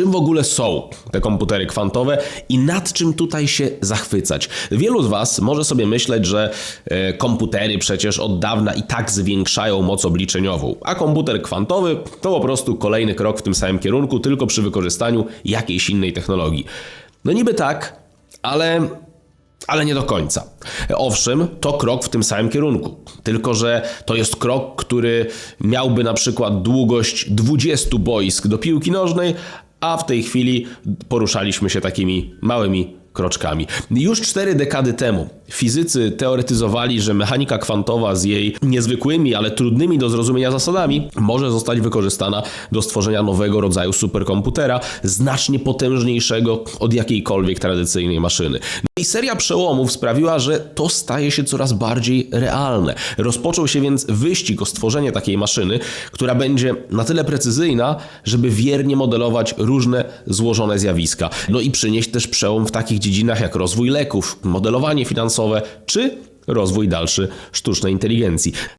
Czym w ogóle są te komputery kwantowe i nad czym tutaj się zachwycać? Wielu z Was może sobie myśleć, że e, komputery przecież od dawna i tak zwiększają moc obliczeniową, a komputer kwantowy to po prostu kolejny krok w tym samym kierunku, tylko przy wykorzystaniu jakiejś innej technologii. No niby tak, ale ale nie do końca. Owszem, to krok w tym samym kierunku. Tylko, że to jest krok, który miałby na przykład długość 20 boisk do piłki nożnej, a w tej chwili poruszaliśmy się takimi małymi kroczkami. Już cztery dekady temu fizycy teoretyzowali, że mechanika kwantowa z jej niezwykłymi, ale trudnymi do zrozumienia zasadami może zostać wykorzystana do stworzenia nowego rodzaju superkomputera, znacznie potężniejszego od jakiejkolwiek tradycyjnej maszyny. No i seria przełomów sprawiła, że to staje się coraz bardziej realne. Rozpoczął się więc wyścig o stworzenie takiej maszyny, która będzie na tyle precyzyjna, żeby wiernie modelować różne złożone zjawiska. No i przynieść też przełom w takich dziedzinach jak rozwój leków, modelowanie finansowe czy rozwój dalszy sztucznej inteligencji.